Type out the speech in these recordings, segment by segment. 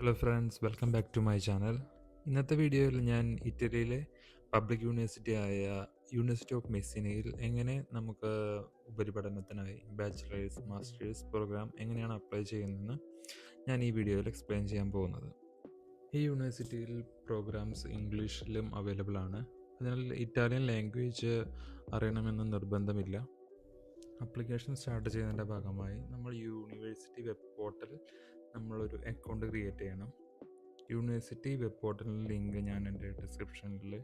Hello friends welcome back to my channel ഇന്നത്തെ വീഡിയോയിൽ ഞാൻ ഇറ്റലിയിലെ പബ്ലിക് യൂണിവേഴ്സിറ്റി ആയ യൂണിവേഴ്സിറ്റി ഓഫ് മെസ്സിനയിൽ എങ്ങനെ നമുക്ക് ഉപരിപഠനത്തിനായി ബാച്ചിലേഴ്സ് മാസ്റ്റേഴ്സ് പ്രോഗ്രാം എങ്ങനെയാണ് അപ്ലൈ ചെയ്യുന്നതെന്ന് ഞാൻ ഈ വീഡിയോയിൽ എക്സ്പ്ലെയിൻ ചെയ്യാൻ പോകുന്നത്. ഈ യൂണിവേഴ്സിറ്റിയിൽ പ്രോഗ്രാംസ് ഇംഗ്ലീഷിലും അവൈലബിൾ ആണ്. അതിനാൽ ഇറ്റാലിയൻ ലാംഗ്വേജ് അറിയണമെന്ന് നിർബന്ധമില്ല. അപ്ലിക്കേഷൻ സ്റ്റാർട്ട് ചെയ്യുന്നതിന്റെ ഭാഗമായി നമ്മൾ യൂണിവേഴ്സിറ്റി വെബ് പോർട്ടലിൽ നമ്മളൊരു അക്കൗണ്ട് ക്രിയേറ്റ് ചെയ്യണം. യൂണിവേഴ്സിറ്റി വെബ് പോർട്ടലിന്റെ ലിങ്ക് ഞാൻ എന്റെ ഡിസ്ക്രിപ്ഷനിൽ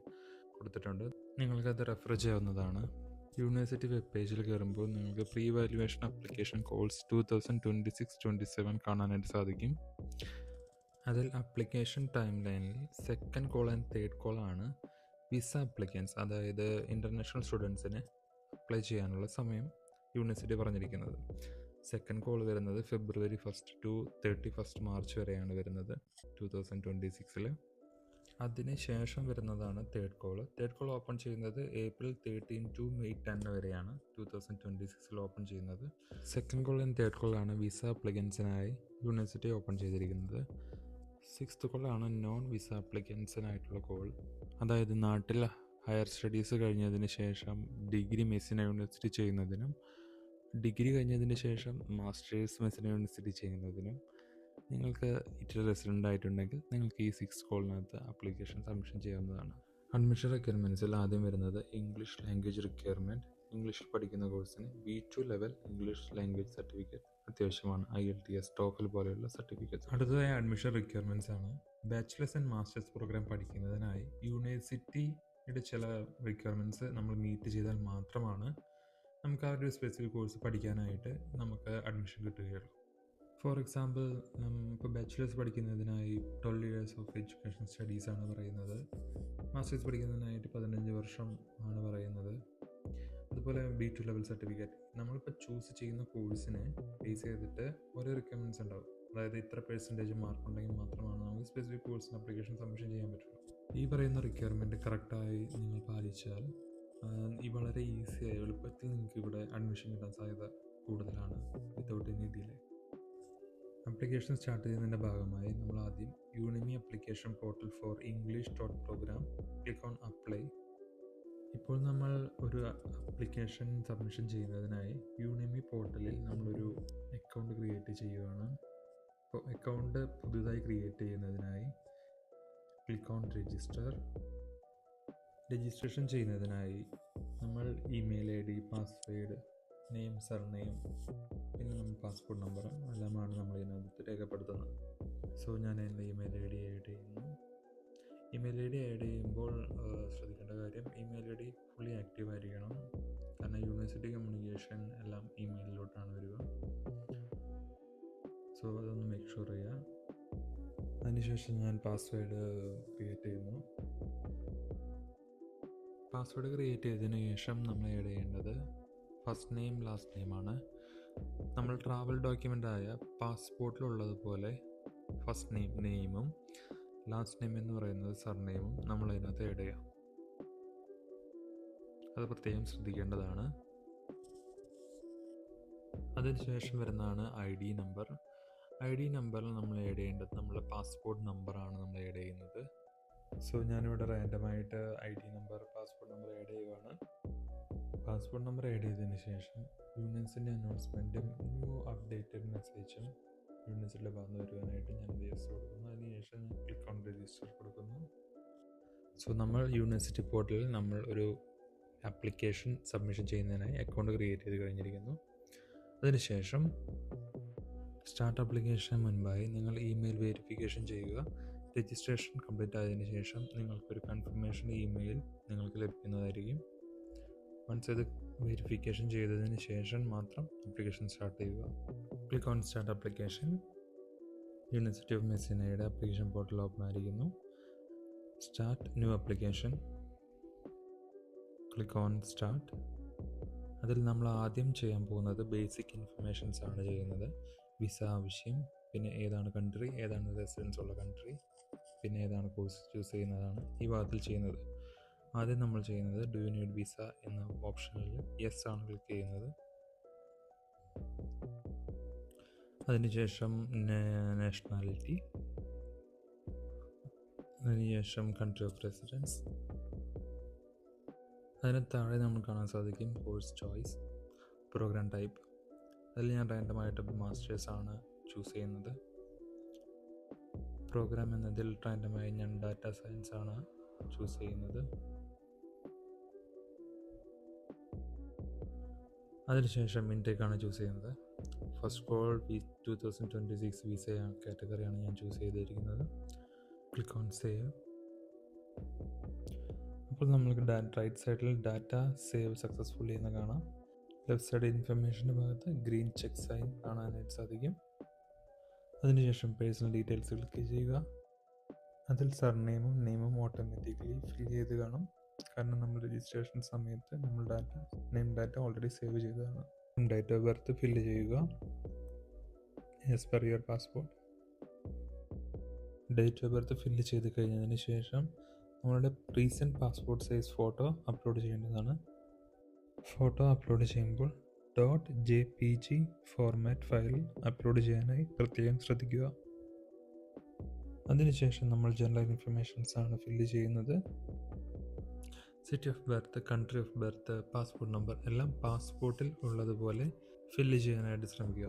കൊടുത്തിട്ടുണ്ട്. നിങ്ങൾക്കത് റെഫർ ചെയ്യാവുന്നതാണ്. യൂണിവേഴ്സിറ്റി വെബ് പേജിൽ കയറുമ്പോൾ നിങ്ങൾക്ക് pre valuation application calls two thousand twenty six twenty seven കാണാനായിട്ട് സാധിക്കും. അതിൽ അപ്ലിക്കേഷൻ ടൈം ലൈനിൽ second call and third call ആണ് വിസ അപ്ലിക്കൻസ് അതായത് ഇന്റർനാഷണൽ സ്റ്റുഡൻസിന് അപ്ലൈ ചെയ്യാനുള്ള സമയം യൂണിവേഴ്സിറ്റി പറഞ്ഞിരിക്കുന്നത്. സെക്കൻഡ് കോൾ വരുന്നത് February first to thirty first March വരെയാണ് വരുന്നത് ടു തൗസൻഡ് ട്വന്റി സിക്സിൽ അതിന് ശേഷം വരുന്നതാണ് third call third call open ചെയ്യുന്നത് April thirteen to May ten വരെയാണ് ടു തൗസൻഡ് ട്വന്റി സിക്സിൽ ഓപ്പൺ ചെയ്യുന്നത് സെക്കൻഡ് കോൾ ആൻഡ് തേർഡ് കോളാണ് വിസ അപ്ലിക്കൻസിനായി യൂണിവേഴ്സിറ്റി ഓപ്പൺ ചെയ്തിരിക്കുന്നത്. സിക്സ്ത് കോളാണ് നോൺ വിസ അപ്ലിക്കൻസിനായിട്ടുള്ള കോൾ അതായത് നാട്ടിൽ ഹയർ സ്റ്റഡീസ് കഴിഞ്ഞതിന് ശേഷം ഡിഗ്രി മെസ്സിന യൂണിവേഴ്സിറ്റി ചെയ്യുന്നതിനും ഡിഗ്രി കഴിഞ്ഞതിന് ശേഷം മാസ്റ്റേഴ്സ് മെസ്സിന യൂണിവേഴ്സിറ്റി ചെയ്യുന്നതിനും നിങ്ങൾക്ക് ഇറ്റലി റെസിഡന്റ് ആയിട്ടുണ്ടെങ്കിൽ നിങ്ങൾക്ക് ഈ സിക്സ് കോളിനകത്ത് ആപ്ലിക്കേഷൻ സബ്മിഷൻ ചെയ്യാവുന്നതാണ്. അഡ്മിഷൻ റിക്വയർമെന്റ്സിൽ ആദ്യം വരുന്നത് ഇംഗ്ലീഷ് ലാംഗ്വേജ് റിക്വയർമെന്റ് ഇംഗ്ലീഷിൽ പഠിക്കുന്ന കോഴ്സിന് B two level English language certificate അത്യാവശ്യമാണ്. I L T S TOEFL പോലെയുള്ള സർട്ടിഫിക്കറ്റ് അടുത്തതായ അഡ്മിഷൻ റിക്വയർമെന്റ്സ് ആണ്. ബാച്ചിലേഴ്സ് ആൻഡ് മാസ്റ്റേഴ്സ് പ്രോഗ്രാം പഠിക്കുന്നതിനായി യൂണിവേഴ്സിറ്റിയുടെ ചില റിക്വയർമെന്റ്സ് നമ്മൾ മീറ്റ് ചെയ്താൽ മാത്രമാണ് നമുക്ക് ആ ഒരു സ്പെസിഫിക് കോഴ്സ് പഠിക്കാനായിട്ട് നമുക്ക് അഡ്മിഷൻ കിട്ടുകയുള്ളൂ. ഫോർ എക്സാമ്പിൾ ഇപ്പോൾ bachelors പഠിക്കുന്നതിനായി twelve years of education studies ആണ് പറയുന്നത്. മാസ്റ്റേഴ്സ് പഠിക്കുന്നതിനായിട്ട് പതിനഞ്ച് വർഷം ആണ് പറയുന്നത്. അതുപോലെ ബി ടു ലെവൽ സർട്ടിഫിക്കറ്റ് നമ്മളിപ്പോൾ ചൂസ് ചെയ്യുന്ന കോഴ്സിനെ ബേസ് ചെയ്തിട്ട് ഓരോ റിക്വയർമെന്റ്സ് ഉണ്ടാവും. അതായത് ഇത്ര പെർസെന്റേജ് മാർക്ക് ഉണ്ടെങ്കിൽ മാത്രമാണ് നമുക്ക് സ്പെസിഫിക് കോഴ്സിന് അപ്ലിക്കേഷൻ സബ്മിഷൻ ചെയ്യാൻ പറ്റുള്ളൂ. ഈ പറയുന്ന റിക്വയർമെന്റ് കറക്റ്റായി നിങ്ങൾ പാലിച്ചാൽ ഈ വളരെ ഈസിയായി എളുപ്പത്തിൽ നിങ്ങൾക്ക് ഇവിടെ അഡ്മിഷൻ കിട്ടാൻ സാധ്യത കൂടുതലാണ് without any delay application start ചെയ്യുന്നതിന്റെ ഭാഗമായി നമ്മൾ ആദ്യം UniMe application portal for English dot program click on apply ഇപ്പോൾ നമ്മൾ ഒരു അപ്ലിക്കേഷൻ സബ്മിഷൻ ചെയ്യുന്നതിനായി യൂണിമി പോർട്ടലിൽ നമ്മളൊരു അക്കൗണ്ട് ക്രിയേറ്റ് ചെയ്യുകയാണ്. അപ്പോൾ അക്കൗണ്ട് പുതുതായി ക്രിയേറ്റ് ചെയ്യുന്നതിനായി ക്ലിക്ക് ഓൺ രജിസ്റ്റർ രജിസ്ട്രേഷൻ ചെയ്യുന്നതിനായി നമ്മൾ email I D password name surname പിന്നെ നമ്മൾ പാസ്പോർട്ട് നമ്പറും എല്ലാമാണ് നമ്മൾ ഇതിനകത്ത് രേഖപ്പെടുത്തുന്നത്. സോ ഞാൻ എന്റെ ഇമെയിൽ ഐ ഡി ആഡ് ചെയ്യുന്നു. ഇമെയിൽ ഐ ഡി ആഡ് ചെയ്യുമ്പോൾ ശ്രദ്ധിക്കേണ്ട കാര്യം email I D fully active ആയിരിക്കണം. കാരണം യൂണിവേഴ്സിറ്റി കമ്മ്യൂണിക്കേഷൻ എല്ലാം ഇമെയിലിലോട്ടാണ് വരിക. സോ അതൊന്ന് മേക്ക് ഷുവർ ചെയ്യുക. അതിനുശേഷം ഞാൻ പാസ്വേഡ് ക്രിയേറ്റ് ചെയ്യുന്നു. പാസ്വേഡ് ക്രിയേറ്റ് ചെയ്തതിന് ശേഷം നമ്മൾ ആഡ് ചെയ്യേണ്ടത് ഫസ്റ്റ് നെയിം ലാസ്റ്റ് നെയിമാണ് നമ്മൾ ട്രാവൽ ഡോക്യുമെന്റായ പാസ്പോർട്ടിലുള്ളതുപോലെ ഫസ്റ്റ് നെയിം നെയിമും ലാസ്റ്റ് നെയിം എന്ന് പറയുന്നത് സർനെയിമും നമ്മൾ അതിനകത്ത് ആഡ് ചെയ്യാം. അത് പ്രത്യേകം ശ്രദ്ധിക്കേണ്ടതാണ്. അതിനുശേഷം വരുന്നതാണ് I D number. I D നമ്പറിൽ നമ്മൾ ആഡ് ചെയ്യേണ്ടത് നമ്മുടെ പാസ്പോർട്ട് നമ്പറാണ് നമ്മൾ ആഡ് ചെയ്യുന്നത്. സോ ഞാനിവിടെ റാൻഡമായിട്ട് I D number passport number add ചെയ്യുവാണ്. പാസ്പോർട്ട് നമ്പർ ആഡ് ചെയ്തതിന് ശേഷം യൂണിയൻസിന്റെ അനൗൺസ്മെന്റും ന്യൂ അപ്ഡേറ്റഡ് മെസ്സേജും യൂണിവേഴ്സിറ്റിയുടെ വന്നു വരുവാനായിട്ട് ഞാൻ യെസ് കൊടുക്കുന്നു. അതിനുശേഷം ഞാൻ ക്ലിക്ക് ഓൺ രജിസ്റ്റർ കൊടുക്കുന്നു. സോ നമ്മൾ യൂണിവേഴ്സിറ്റി പോർട്ടലിൽ നമ്മൾ ഒരു ആപ്ലിക്കേഷൻ സബ്മിഷൻ ചെയ്യുന്നതിനായി അക്കൗണ്ട് ക്രിയേറ്റ് ചെയ്ത് കഴിഞ്ഞിരിക്കുന്നു. അതിനുശേഷം സ്റ്റാർട്ട് ആപ്ലിക്കേഷൻ മുൻപായി നിങ്ങൾ ഇമെയിൽ വെരിഫിക്കേഷൻ ചെയ്യുക. രജിസ്ട്രേഷൻ കംപ്ലീറ്റ് ആയതിനു ശേഷം നിങ്ങൾക്കൊരു കൺഫർമേഷൻ ഇമെയിൽ നിങ്ങൾക്ക് ലഭിക്കുന്നതായിരിക്കും. വൺസ് ഇത് വെരിഫിക്കേഷൻ ചെയ്തതിന് ശേഷം മാത്രം അപ്ലിക്കേഷൻ സ്റ്റാർട്ട് ചെയ്യുക. Click on start application university of മെസ്സിനയുടെ application portal open ആയിരിക്കുന്നു. Start new application click on start അതിൽ നമ്മൾ ആദ്യം ചെയ്യാൻ പോകുന്നത് ബേസിക് ഇൻഫർമേഷൻസ് ആണ് ചെയ്യുന്നത്. വിസ ആവശ്യം പിന്നെ ഏതാണ് കൺട്രി ഏതാണ് റെസിഡൻസ് ഉള്ള കൺട്രി പിന്നെ ഏതാണ് കോഴ്സ് ചൂസ് ചെയ്യുന്നതാണ് ഈ ഭാഗത്തിൽ ചെയ്യുന്നത്. ആദ്യം നമ്മൾ ചെയ്യുന്നത് ഡു യു നീഡ് വിസ എന്ന ഓപ്ഷനിൽ യെസ് ആണ് ക്ലിക്ക് ചെയ്യുന്നത്. അതിനുശേഷം നാഷണാലിറ്റി അതിനുശേഷം കൺട്രി ഓഫ് റെസിഡൻസ് അതിന് താഴെ നമ്മൾ കാണാൻ സാധിക്കും കോഴ്സ് ചോയ്സ് പ്രോഗ്രാം ടൈപ്പ് അതിൽ ഞാൻ റാൻഡമായിട്ട് മാസ്റ്റേഴ്സ് ആണ് ചൂസ് ചെയ്യുന്നത്. പ്രോഗ്രാം എന്നതിൽ റാൻഡമായി ഞാൻ ഡാറ്റ സയൻസ് ആണ് ചൂസ് ചെയ്യുന്നത്. അതിനുശേഷം ഇൻടേക്കാണ് ചൂസ് ചെയ്യുന്നത്. First call V two thousand twenty six visa കാറ്റഗറിയാണ് ഞാൻ ചൂസ് ചെയ്തിരിക്കുന്നത്. Click on save. അപ്പോൾ നമ്മൾക്ക് റൈറ്റ് സൈഡിൽ ഡാറ്റ സേവ് സക്സസ്ഫുള്ളി എന്ന് കാണാം. ലെഫ്റ്റ് സൈഡ് ഇൻഫർമേഷന്റെ ഭാഗത്ത് ഗ്രീൻ ചെക്ക് സൈൻ കാണാനായിട്ട് സാധിക്കും. അതിനുശേഷം പേഴ്സണൽ ഡീറ്റെയിൽസ് ക്ലിക്ക് ചെയ്യുക. അതിൽ സർനെയിമും നെയിമും ഓട്ടോമാറ്റിക്കലി ഫിൽ ചെയ്ത് കാണും. കാരണം നമ്മൾ രജിസ്ട്രേഷൻ സമയത്ത് നമ്മൾ data name data already save ചെയ്തതാണ്. ഡേറ്റ് ഓഫ് ബർത്ത് ഫില്ല് ചെയ്യുക. As per your passport date of birth fill ചെയ്ത് കഴിഞ്ഞതിന് ശേഷം നമ്മളുടെ recent passport size photo upload ചെയ്യേണ്ടതാണ്. ഫോട്ടോ അപ്ലോഡ് ചെയ്യുമ്പോൾ dot J P G format file upload ചെയ്യാനായി പ്രത്യേകം ശ്രദ്ധിക്കുക. അതിനുശേഷം നമ്മൾ ജനറൽ ഇൻഫർമേഷൻസ് ആണ് ഫില്ല് ചെയ്യുന്നത്. City of birth country of birth passport number എല്ലാം പാസ്പോർട്ടിൽ ഉള്ളതുപോലെ ഫില്ല് ചെയ്യാനായിട്ട് ശ്രമിക്കുക.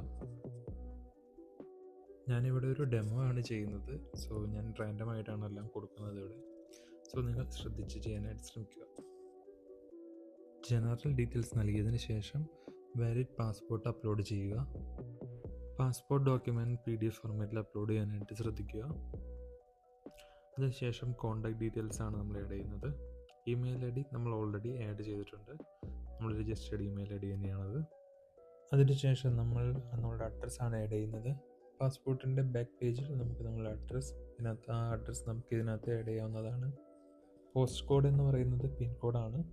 ഞാനിവിടെ ഒരു ഡെമോ ആണ് ചെയ്യുന്നത്. സോ ഞാൻ റാൻഡമായിട്ടാണ് എല്ലാം കൊടുക്കുന്നത് ഇവിടെ. സോ നിങ്ങൾ ശ്രദ്ധിച്ച് ചെയ്യാനായിട്ട് ശ്രമിക്കുക. ജനറൽ ഡീറ്റെയിൽസ് നൽകിയതിന് ശേഷം വാലിഡ് പാസ്പോർട്ട് അപ്ലോഡ് ചെയ്യുക. Passport document P D F ഫോർമാറ്റിൽ അപ്ലോഡ് ചെയ്യാനായിട്ട് ശ്രദ്ധിക്കുക. അതിനുശേഷം കോൺടാക്ട് ഡീറ്റെയിൽസ് ആണ് നമ്മൾ ആഡ് ചെയ്യുന്നത്. ഇമെയിൽ ഐ ഡി നമ്മൾ ഓൾറെഡി ആഡ് ചെയ്തിട്ടുണ്ട്. നമ്മൾ രജിസ്റ്റേഡ് ഇമെയിൽ ഐ ഡി തന്നെയാണത്. അതിനുശേഷം നമ്മൾ നമ്മളുടെ അഡ്രസ്സാണ് ആഡ് ചെയ്യുന്നത്. പാസ്പോർട്ടിന്റെ ബാക്ക് പേജിൽ നമുക്ക് നമ്മളുടെ അഡ്രസ്സ് ഇതിനകത്ത് ആ അഡ്രസ്സ് നമുക്ക് ഇതിനകത്ത് ആഡ് ചെയ്യാവുന്നതാണ്. പോസ്റ്റ് കോഡ് എന്ന് പറയുന്നത് പിൻ കോഡാണ്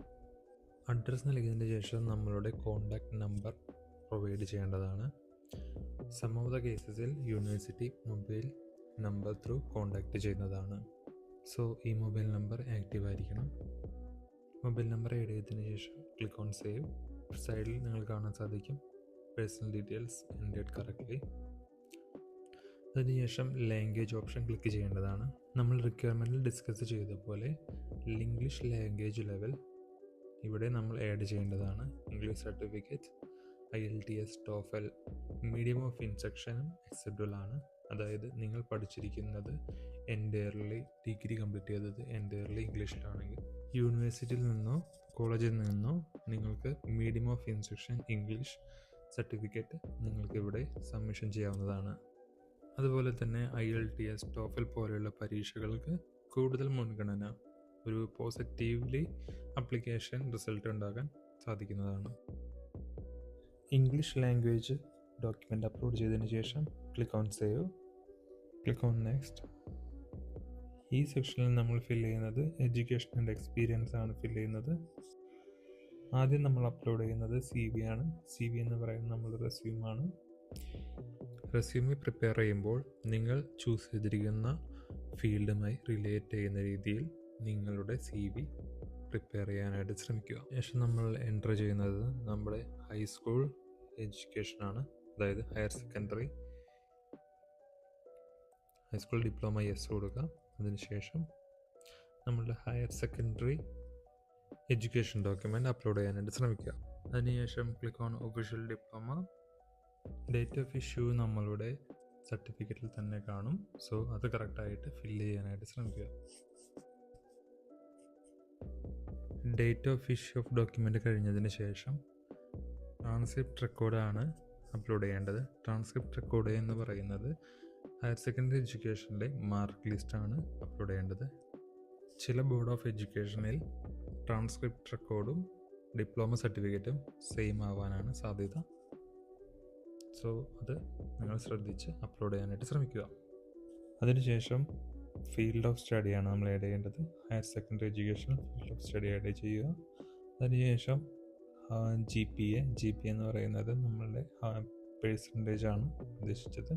അഡ്രസ്സ് നൽകിയതിന് ശേഷം നമ്മളുടെ കോണ്ടാക്ട് നമ്പർ പ്രൊവൈഡ് ചെയ്യേണ്ടതാണ്. Some കേസസിൽ university mobile number through contact ചെയ്യുന്നതാണ്. സോ ഈ മൊബൈൽ നമ്പർ ആക്റ്റീവ് ആയിരിക്കണം. മൊബൈൽ നമ്പർ ആഡ് ചെയ്തതിന് ശേഷം ക്ലിക്ക് ഓൺ സേവ് സൈഡിൽ നിങ്ങൾ കാണാൻ സാധിക്കും പേഴ്സണൽ ഡീറ്റെയിൽസ് എന്റേഡ് കറക്റ്റ്ലി അതിനുശേഷം ലാംഗ്വേജ് ഓപ്ഷൻ ക്ലിക്ക് ചെയ്യേണ്ടതാണ്. നമ്മൾ റിക്വയർമെന്റിൽ ഡിസ്കസ് ചെയ്ത പോലെ ഇംഗ്ലീഷ് ലാംഗ്വേജ് ലെവൽ ഇവിടെ നമ്മൾ ആഡ് ചെയ്യേണ്ടതാണ് English certificate I L T S TOEFL medium of ഇൻസ്ട്രക്ഷനും acceptable ആണ്. അതായത് നിങ്ങൾ പഠിച്ചിരിക്കുന്നത് എന്റയർലി ഡിഗ്രി കംപ്ലീറ്റ് ചെയ്തത് എന്റയർലി ഇംഗ്ലീഷിലാണെങ്കിൽ യൂണിവേഴ്സിറ്റിയിൽ നിന്നോ കോളേജിൽ നിന്നോ നിങ്ങൾക്ക് medium of instruction English certificate നിങ്ങൾക്ക് ഇവിടെ സബ്മിഷൻ ചെയ്യാവുന്നതാണ്. അതുപോലെ തന്നെ I L T S TOEFL പോലെയുള്ള പരീക്ഷകൾക്ക് കൂടുതൽ മുൻഗണന ഒരു പോസിറ്റീവ്ലി അപ്ലിക്കേഷൻ റിസൾട്ട് ഉണ്ടാകാൻ സാധിക്കുന്നതാണ്. ഇംഗ്ലീഷ് ലാംഗ്വേജ് ഡോക്യുമെന്റ് അപ്ലോഡ് ചെയ്തതിന് ശേഷം click on save click on next ഈ സെക്ഷനിൽ നമ്മൾ ഫിൽ ചെയ്യുന്നത് എഡ്യൂക്കേഷൻ ആൻഡ് എക്സ്പീരിയൻസ് ആണ് ഫിൽ ചെയ്യുന്നത്. ആദ്യം നമ്മൾ അപ്ലോഡ് ചെയ്യുന്നത് സി വി ആണ്. സി വി എന്ന് പറയുന്നത് നമ്മൾ റെസ്യൂമാണ് റെസ്യൂമി പ്രിപ്പയർ ചെയ്യുമ്പോൾ നിങ്ങൾ ചൂസ് ചെയ്തിരിക്കുന്ന ഫീൽഡുമായി റിലേറ്റ് ചെയ്യുന്ന രീതിയിൽ നിങ്ങളുടെ സി വി പ്രിപ്പയർ ചെയ്യാനായിട്ട് ശ്രമിക്കുക. ശേഷം നമ്മൾ എന്റർ ചെയ്യുന്നത് നമ്മുടെ ഹൈസ്കൂൾ എഡ്യൂക്കേഷനാണ് അതായത് higher secondary high school diploma yes കൊടുക്കുക അതിനുശേഷം നമ്മളുടെ higher secondary education document upload ചെയ്യാനായിട്ട് ശ്രമിക്കുക. അതിനുശേഷം click on official diploma date of issue നമ്മളുടെ സർട്ടിഫിക്കറ്റിൽ തന്നെ കാണും. സോ അത് കറക്റ്റായിട്ട് ഫില്ല് ചെയ്യാനായിട്ട് ശ്രമിക്കുക. Date of issue of document കഴിഞ്ഞതിന് ശേഷം ട്രാൻസ്ക്രിപ്റ്റ് റെക്കോർഡാണ് അപ്ലോഡ് ചെയ്യേണ്ടത്. ട്രാൻസ്ക്രിപ്റ്റ് റെക്കോർഡ് എന്ന് പറയുന്നത് ഹയർ സെക്കൻഡറി എഡ്യൂക്കേഷനിലെ മാർക്ക് ലിസ്റ്റാണ് അപ്ലോഡ് ചെയ്യേണ്ടത്. ചില ബോർഡ് ഓഫ് എഡ്യൂക്കേഷനിൽ ട്രാൻസ്ക്രിപ്റ്റ് റെക്കോർഡും ഡിപ്ലോമ സർട്ടിഫിക്കറ്റും സെയിം ആവാനാണ് സാധ്യത. സോ അത് നിങ്ങൾ ശ്രദ്ധിച്ച് അപ്ലോഡ് ചെയ്യാനായിട്ട് ശ്രമിക്കുക. അതിനുശേഷം ഫീൽഡ് ഓഫ് സ്റ്റഡിയാണ് നമ്മൾ ആഡ് ചെയ്യേണ്ടത്. Higher secondary education field of study add ചെയ്യുക. അതിനുശേഷം G P A G P എന്ന് പറയുന്നത് നമ്മളുടെ പേഴ്സന്റേജ് ആണ് ഉദ്ദേശിച്ചത്.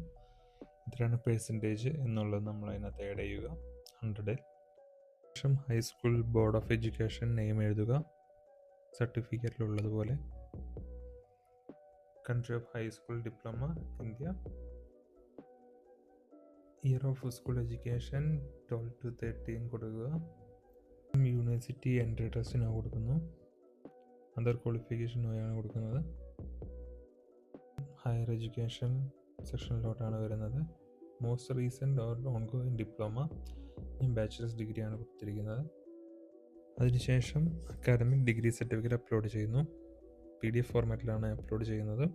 ഇത്രയാണ് പേഴ്സന്റേജ് എന്നുള്ളത് നമ്മൾ അതിനകത്ത് ആഡ് ചെയ്യുക. ഹൺഡ്രഡിൽ ശേഷം high school board of education name എഴുതുക. സർട്ടിഫിക്കറ്റിലുള്ളതുപോലെ country of high school diploma India year of school education twelve to thirteen കൊടുക്കുക. യൂണിവേഴ്സിറ്റി എൻട്രി ടെസ്റ്റിനാണ് കൊടുക്കുന്നു. അതർ ക്വാളിഫിക്കേഷൻ വഴിയാണ് കൊടുക്കുന്നത്. ഹയർ എഡ്യൂക്കേഷൻ സെക്ഷനിലോട്ടാണ് വരുന്നത്. Most recent or on going diploma bachelors ഡിഗ്രിയാണ് കൊടുത്തിരിക്കുന്നത്. അതിനുശേഷം അക്കാദമിക് ഡിഗ്രി സർട്ടിഫിക്കറ്റ് അപ്ലോഡ് ചെയ്യുന്നു. പി ഡി എഫ് ഫോർമാറ്റിലാണ് അപ്ലോഡ് ചെയ്യുന്നത്.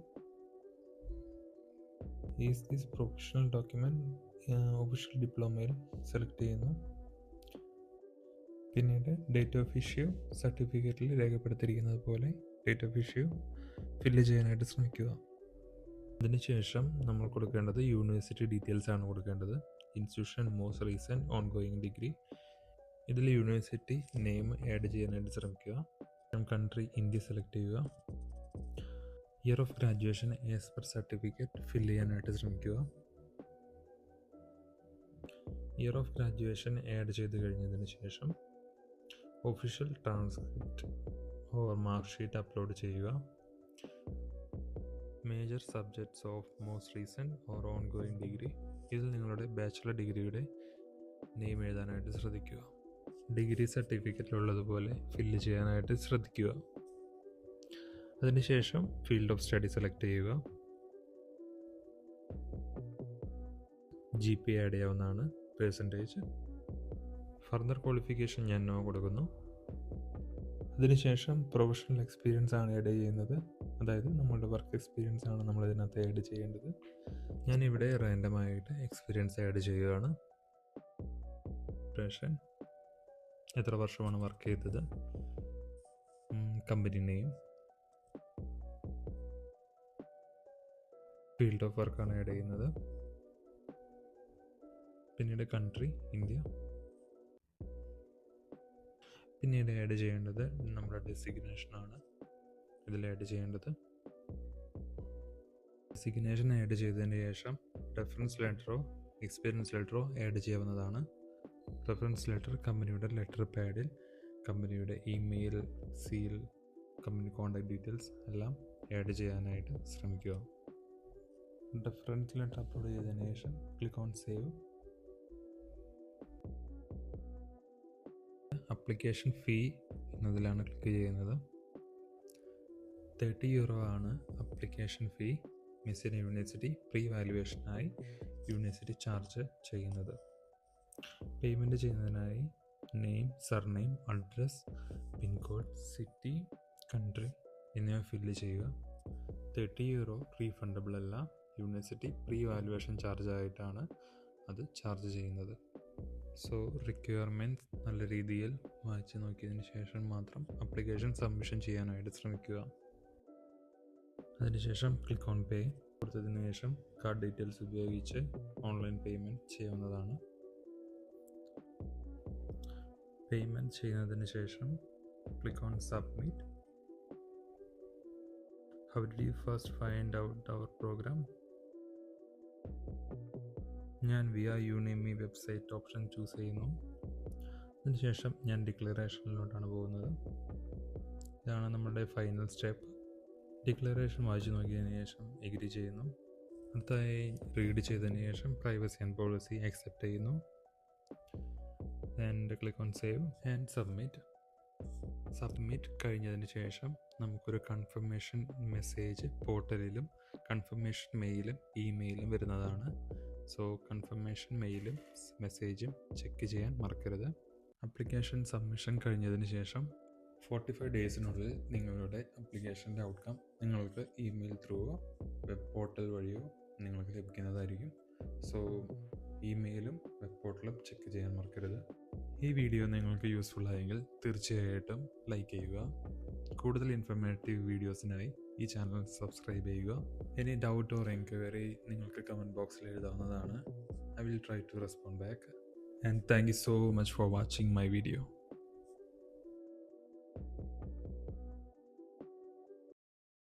Is this professional document official ഡിപ്ലോമയിൽ select ചെയ്യുന്നു. പിന്നീട് ഡേറ്റ് ഓഫ് ഇഷ്യൂ സർട്ടിഫിക്കറ്റിൽ രേഖപ്പെടുത്തിയിരിക്കുന്നത് പോലെ ഡേറ്റ് ഓഫ് ഇഷ്യൂ ഫില്ല് ചെയ്യാനായിട്ട് ശ്രമിക്കുക. അതിനുശേഷം നമ്മൾ കൊടുക്കേണ്ടത് യൂണിവേഴ്സിറ്റി ഡീറ്റെയിൽസ് ആണ് കൊടുക്കേണ്ടത്. Institution most recent on going degree ഇതിൽ യൂണിവേഴ്സിറ്റി നെയിം ആഡ് ചെയ്യാനായിട്ട് ശ്രമിക്കുക. കൺട്രി ഇന്ത്യ സെലക്ട് ചെയ്യുക. Year of graduation as per certificate fill ചെയ്യാനായിട്ട് ശ്രമിക്കുക. ഇയർ ഓഫ് ഗ്രാജുവേഷൻ ആഡ് ചെയ്ത് കഴിഞ്ഞതിന് ശേഷം official transcript or mark sheet upload ചെയ്യുക. Major subjects of most recent or on going degree ഇതിൽ നിങ്ങളുടെ ബാച്ചുലർ ഡിഗ്രിയുടെ നെയിം എഴുതാനായിട്ട് ശ്രദ്ധിക്കുക. ഡിഗ്രി സർട്ടിഫിക്കറ്റിലുള്ളതുപോലെ ഫില്ല് ചെയ്യാനായിട്ട് ശ്രദ്ധിക്കുക. അതിനുശേഷം ഫീൽഡ് ഓഫ് സ്റ്റഡി സെലക്ട് ചെയ്യുക. ജി പി ആഡ് ചെയ്യാവുന്നതാണ്. പേഴ്സന്റേജ് ഫർദർ ക്വാളിഫിക്കേഷൻ ഞാൻ നോ കൊടുക്കുന്നു. അതിനുശേഷം പ്രൊഫഷണൽ എക്സ്പീരിയൻസ് ആണ് ആഡ് ചെയ്യുന്നത്. അതായത് നമ്മളുടെ വർക്ക് എക്സ്പീരിയൻസ് ആണ് നമ്മൾ ഇതിനകത്ത് ആഡ് ചെയ്യേണ്ടത്. ഞാൻ ഞാനിവിടെ റാൻഡമായിട്ട് എക്സ്പീരിയൻസ് ആഡ് ചെയ്യുകയാണ്. പ്രഷൻ എത്ര വർഷമാണ് വർക്ക് ചെയ്തത്? കമ്പനി നെയിം ഫീൽഡ് ഓഫ് വർക്കാണ് ആഡ് ചെയ്യുന്നത്. പിന്നീട് കൺട്രി ഇന്ത്യ. പിന്നീട് ആഡ് ചെയ്യേണ്ടത് നമ്മുടെ ഡെസിഗ്നേഷനാണ് ഇതിൽ ആഡ് ചെയ്യേണ്ടത്. ഡെസിഗ്നേഷൻ ആഡ് ചെയ്തതിന് ശേഷം റെഫറൻസ് ലെറ്ററോ എക്സ്പീരിയൻസ് ലെറ്ററോ ആഡ് ചെയ്യാവുന്നതാണ്. റെഫറൻസ് ലെറ്റർ കമ്പനിയുടെ ലെറ്റർ പാഡിൽ കമ്പനിയുടെ email seal company contact details എല്ലാം ആഡ് ചെയ്യാനായിട്ട് ശ്രമിക്കുക. റെഫറൻസ് ലെറ്റർ അപ്ലോഡ് ചെയ്തതിന് ശേഷം click on save application fee എന്നതിലാണ് ക്ലിക്ക് ചെയ്യുന്നത്. തേർട്ടി യൂറോ ആണ് application fee missing university pre വാല്യുവേഷനായി യൂണിവേഴ്സിറ്റി ചാർജ് ചെയ്യുന്നത്. പേയ്മെന്റ് ചെയ്യുന്നതിനായി name surname address pincode city country എന്നിവ ഫില്ല് ചെയ്യുക. തേർട്ടി യൂറോ റീഫണ്ടബിൾ അല്ല. യൂണിവേഴ്സിറ്റി പ്രീ വാല്യുവേഷൻ ചാർജ് ആയിട്ടാണ് അത് ചാർജ് ചെയ്യുന്നത്. സോ റിക്വയർമെന്റ്സ് നല്ല രീതിയിൽ വായിച്ച് നോക്കിയതിന് ശേഷം മാത്രം അപ്ലിക്കേഷൻ സബ്മിഷൻ ചെയ്യാനായിട്ട് ശ്രമിക്കുക. അതിനുശേഷം ക്ലിക്ക് ഓൺ പേ കൊടുത്തതിന് ശേഷം കാർഡ് ഡീറ്റെയിൽസ് ഉപയോഗിച്ച് ഓൺലൈൻ പേയ്മെന്റ് ചെയ്യാവുന്നതാണ്. പേയ്മെന്റ് ചെയ്യുന്നതിന് ശേഷം click on submit how did you first find out our program ഞാൻ via Unimi website option choose ചെയ്യുന്നു. അതിനുശേഷം ഞാൻ ഡിക്ലറേഷനിലോട്ടാണ് പോകുന്നത്. ഇതാണ് നമ്മുടെ ഫൈനൽ സ്റ്റെപ്പ് ഡിക്ലറേഷൻ വായിച്ചു നോക്കിയതിന് ശേഷം എഗ്രി ചെയ്യുന്നു. അടുത്തായി റീഡ് ചെയ്തതിന് ശേഷം പ്രൈവസി ആൻഡ് പോളിസി അക്സെപ്റ്റ് ചെയ്യുന്നു. And click on save and submit submit കഴിഞ്ഞതിന് ശേഷം നമുക്കൊരു കൺഫർമേഷൻ മെസ്സേജ് പോർട്ടലിലും കൺഫർമേഷൻ മെയിലും ഇമെയിലും വരുന്നതാണ്. സോ കൺഫർമേഷൻ മെയിലും മെസ്സേജും ചെക്ക് ചെയ്യാൻ മറക്കരുത്. അപ്ലിക്കേഷൻ സബ്മിഷൻ കഴിഞ്ഞതിന് ശേഷം ഫോർട്ടി ഫൈവ് ഡേയ്സിനുള്ളിൽ നിങ്ങളുടെ അപ്ലിക്കേഷന്റെ ഔട്ട്കം നിങ്ങൾക്ക് ഇമെയിൽ ത്രൂവോ വെബ് പോർട്ടൽ വഴിയോ നിങ്ങൾക്ക് ലഭിക്കുന്നതായിരിക്കും. സോ ഇമെയിലും വെബ് പോർട്ടലും ചെക്ക് ചെയ്യാൻ മറക്കരുത്. ഈ വീഡിയോ നിങ്ങൾക്ക് യൂസ്ഫുൾ ആയെങ്കിൽ തീർച്ചയായിട്ടും ലൈക്ക് ചെയ്യുക. കൂടുതൽ ഇൻഫർമേറ്റീവ് വീഡിയോസിനായി ഈ ചാനൽ സബ്സ്ക്രൈബ് ചെയ്യുക. എനി ഡൗട്ട് ഓർ എൻക്വയറി നിങ്ങൾക്ക് കമന്റ് ബോക്സിൽ എഴുതാവുന്നതാണ്. I will try to respond back and thank you so much for watching my video